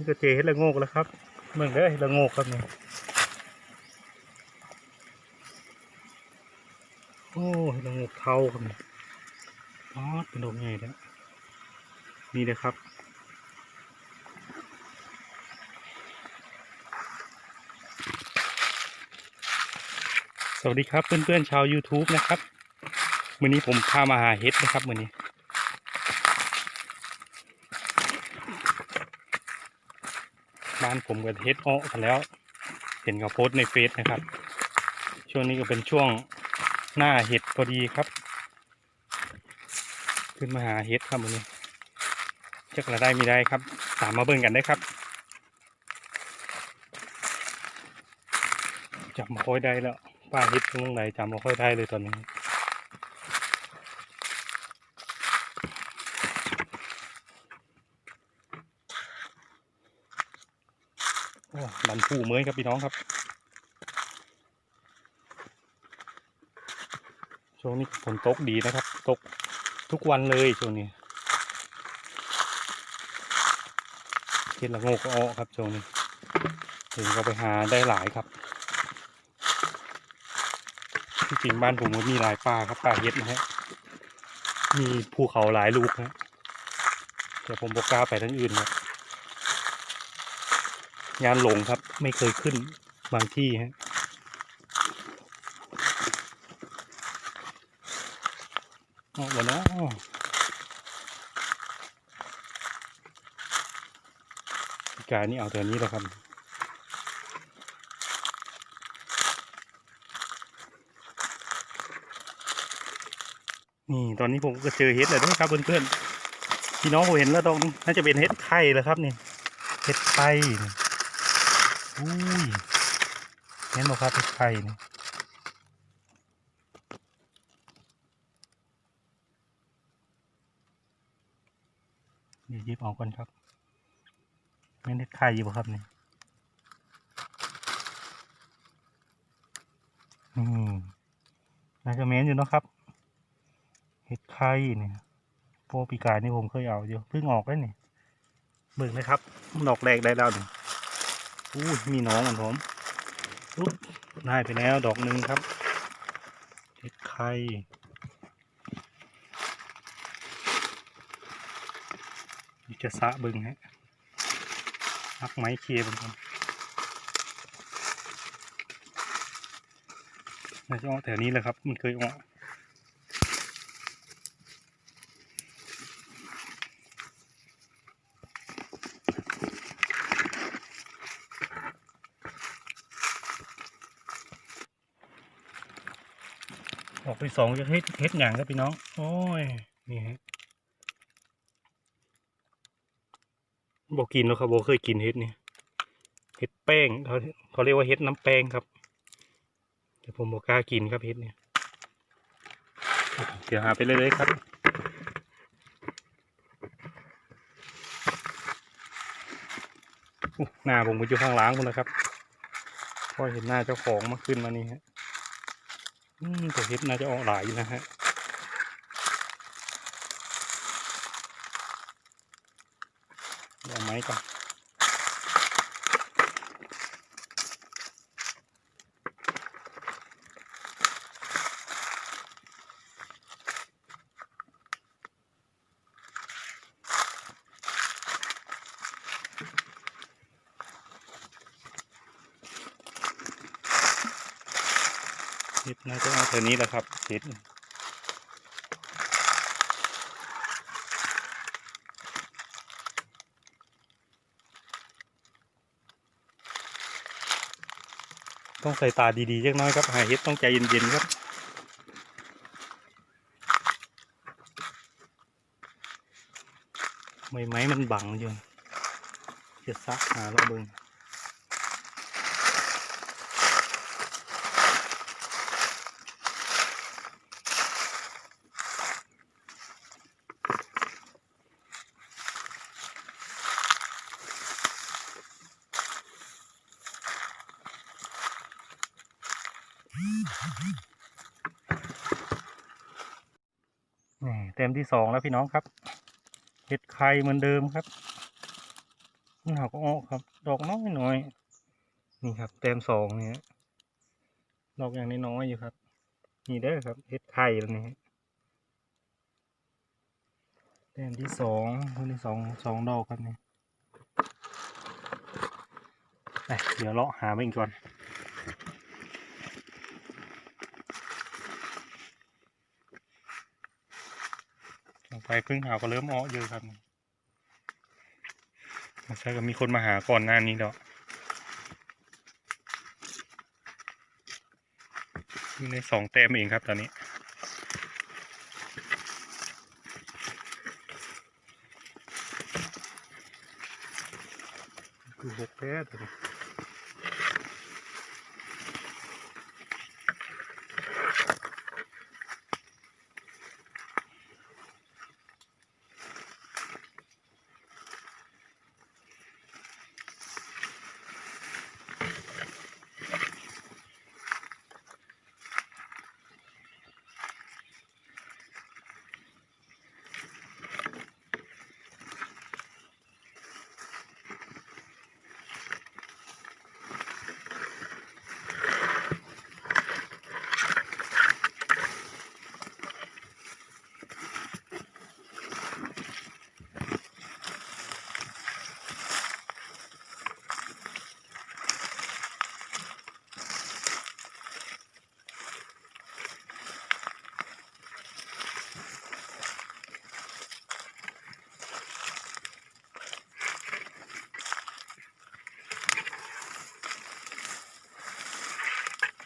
นี่ก็เจเห็ดละโงกแล้วครับ เมืองเด้อเห็ดละโงกครับเนี่ยโอ้เห็ดละโงกเทาครับเนี่ยอ๋อเป็นดอกใหญ่แล้วนี่นะครับสวัสดีครับเพื่อนๆชาว YouTube นะครับวันนี้ผมพามาหาเห็ดนะครับวันนี้ บ้านผมกับเฮ็ดอ้อกันแล้ว เห็นเขาโพสในเฟซนะครับ ช่วงนี้ก็เป็นช่วงหน้าเห็ดพอดีครับ ขึ้นมาหาเห็ดครับวันนี้จะกระได้มีได้ครับ ตามมาเบิ่งกันได้ครับจำม่ค่อยได้แล้วป้าเฮ็ดตรงไหนจำม่ค่อยได้เลยตอนนี้ โอ้บันผู้เมยครับพี่น้องครับ ช่วงนี้ฝนตกดีนะครับ ตกทุกวันเลยช่วงนี้เห็ดละโงกก็ออครับช่วงนี้ถึงก็ไปหาได้หลายครับที่จริงบ้านผมก็มีหลายป่าครับป่าเห็ดนะฮะมีภูเขาหลายลูกนะแต่ผมบอกกล้าไปทั้งอื่นครับ งานหลงครับ ไม่เคยขึ้นบางที่ฮะออกมาเนะการนี่เอาแต่นี้แหละครับนี่ตอนนี้ผมก็เจอเห็ดแล้วนะครับเพื่อนๆพี่น้องผมเห็นแล้วตรงน่าจะเป็นเห็ดไข่แล้วครับนี่เห็ดไข่ อุ้ยเห็นไหมครับไข่นี่เดี๋ยวยิบออกก่อนครับเห็นเห็ดไข่อยู่บ่ครับนี่อืมน่าจะเม้นอยู่นะครับ เห็ดไข่เนี่ยโปรปีกายนี่ผมเคยเอาอยู่เพิ่งออกแล้วนี่เบิ่งนะครับ ดอกแรกได้แล้วนี่ อู้มีหน้องอันผมอุ๊บได้ไปแล้วดอกหนึ่งครับเห็ดไข่จะสะบึงฮะนักไม้เคลียร์เป็นคนน่าจะออแถวนี้แหละครับ มันเคยออ ออกไปสองจะเฮ็ดเฮ็ดหยังครับพี่น้อง โอ้ย นี่ฮะบอกกินแล้วครับบอกเคยกินเฮ็ดนี่เฮ็ดแป้งเขาเขาเรียกว่าเฮ็ดน้ำแป้งครับแต่ผมบอกกล้ากินครับเฮ็ดเนี่ยเดี๋ยวหาไปเรื่อยๆครับอุ๊ยหน้าผมไปอยู่ข้างหล้างคุณนะครับพอเห็นหน้าเจ้าของมาขึ้นมานี่ฮะ อืมแต่เห็ดน่าจะออกหลายนะฮะ เดี๋ยวเอาไม้ก่อนเห็ด น่าจะเอาแถวนี้แหละครับเห็ดต้องใส่ตาดีๆเล็กน้อยครับ หาเห็ดต้องใจเย็นๆครับ ไม่ไม้มันบังอยู่จะซักหาเราเบิ่ง นี่เต็มที่สองแล้วพี่น้องครับ เห็ดไข่เหมือนเดิมครับมันหาก็ออกครับ ดอกน้อยหน้อย นี่ครับแต้มสองเนี่ย ดอกอย่างน้อยๆอยู่ครับ นี่เด้อครับเฮ็ดไข่แล้วนี่แต้มที่สองคนที่สองสองดอกครับนี่ไปเดี๋ยวเลาะหาไปอีกก่อน ลงไปพึ่งหาวก็เริ่มอ้อเยอะครับใช่ก็มีคนมาหาก่อนหน้านี้ดอกมีในสองแต้มเองครับตอนนี้คือหกแพ้ตัว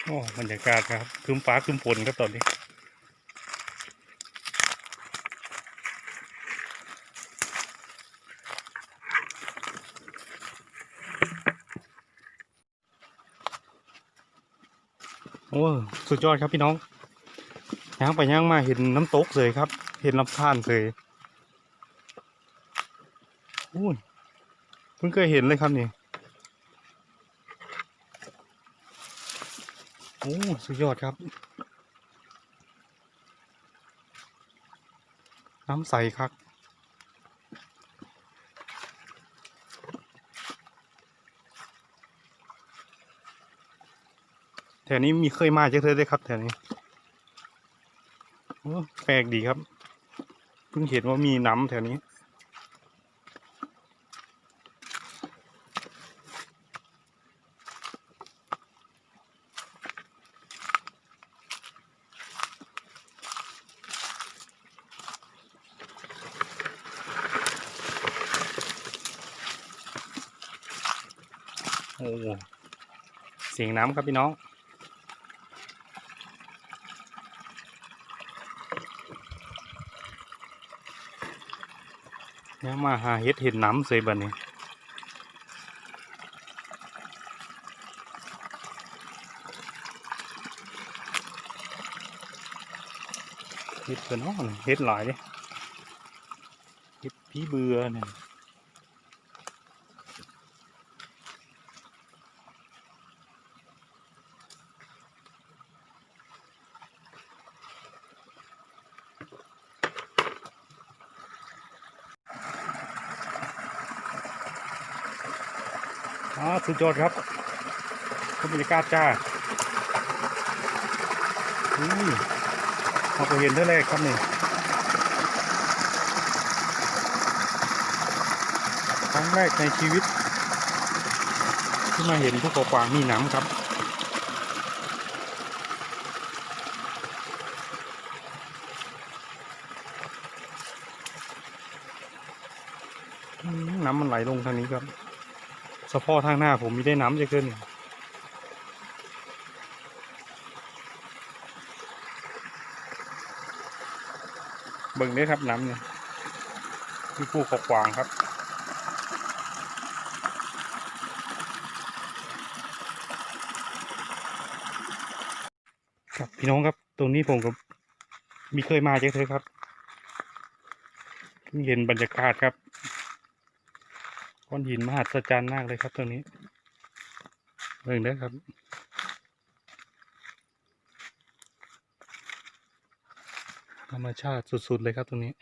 โอ้บรรยากาศครับครึ้มฟ้าครึ้มฝนครับตอนนี้โอ้สุดยอดครับพี่น้องย่างไปย่างมาเห็นน้ำตกเลยครับ เห็นลำธารเลยอุ้เพิ่งเคยเห็นเลยครับนี่ โอ้สุดยอดครับ น้ำใสครับแถวนี้มีเคยมาเจากเธอด้วยครับแถวนี้แปลกดีครับ เพิ่งเห็นว่ามีน้ำแถวนี้ อ้เสียงน้ำครับพี่น้อง เนี่ยมาหาเห็ดเห็นน้ำเสยบันนี้เห็ดเป็นอ้อนเห็ดหลายเลยเห็ดพี่เบือเนี่ย สุดยอดครับบรรยากาศจ้านี่เราก็เห็นเท่าแรกครับนี่ครั้งแรกในชีวิต ที่มาเห็นภูเขากวางมีน้ำครับน้ำมันไหลลงทางนี้ครับ ฉพาะทางหน้าผมมีได้น้ำจะขึ้นเบิ่งเด้ครับน้ำเนี่ยมีผู้ขอกวางครับครับพี่น้องครับตรงนี้ผมก็มีเคยมาเจอเธอครับเพิ่งเห็นบรรยากาศครับ ก้อนหินมหัศจรรย์มากเลยครับตรงนี้เรื่องนะครับ ธรรมชาติสุด ๆ เลยครับตรงนี้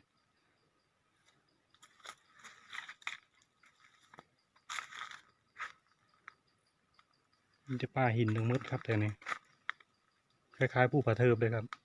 จะป้าหินทั้งมืดครับแต่นี้คล้ายๆผู้ผาเทิบเลยครับ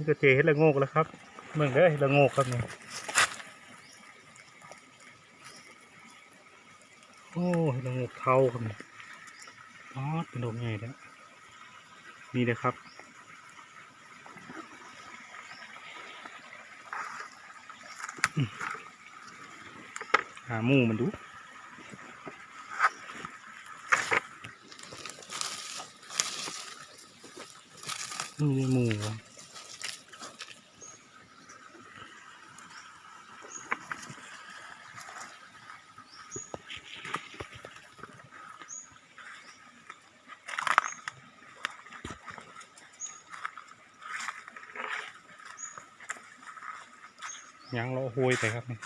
นี่ก็เจเห็ดละโงกแล้วครับ เมืองได้อเห็ดละโงกครับเนี่ยโอ้เห็ดละโงกเทาครับเนี่ยอ๋อเป็นดอกใหญ่แล้วนี่เลยครับหาหมูมันดูนี่หมู ยังเราโหยไปครับนี่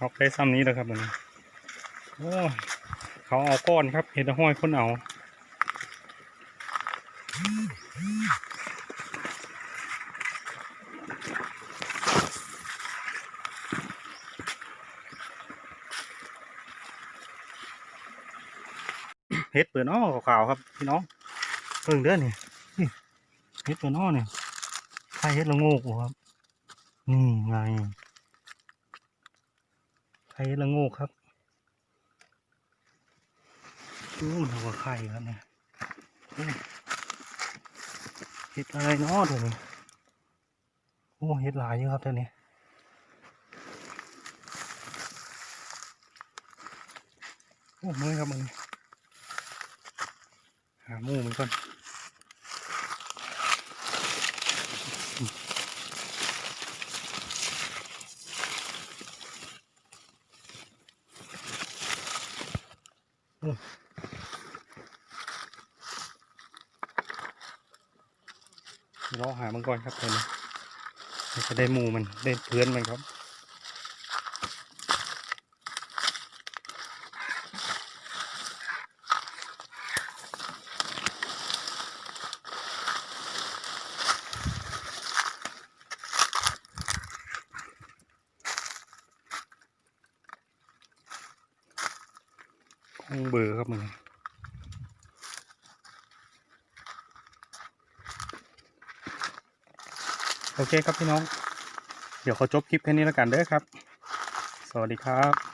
ออกได้ซ้ำนี้แล้วครับมันโอ้เขาเอาก้อนครับเห็นห้อยคนเอา เฮ็ดเปิดอ้อขาวๆครับพี่น้องเพิ่งเด้อนี่นี่เฮ็ดเปิดอ้อเนี่ยใครเฮ็ดละโงกบ่ครับ นี่ไงใครเฮ็ดละโงกครับดูมันเอาว่าไข่ครับเนี่ยเฮ็ดอะไรนาะเดี๋ยวนี้โอ้เฮ็ดหลายอยู่ครับเดี๋ยวนี้โอ้เมื่อยครับมึง หาหมูมันก่อนโอ้เราหามันก่อนครับตอนนี้มันจะได้หมูมันได้เพื่อนมันครับ งเบอร์ครับมึงโอเคครับพี่น้อง เดี๋ยวเขาจบคลิปแค่นี้แล้วกันเด้อครับ สวัสดีครับ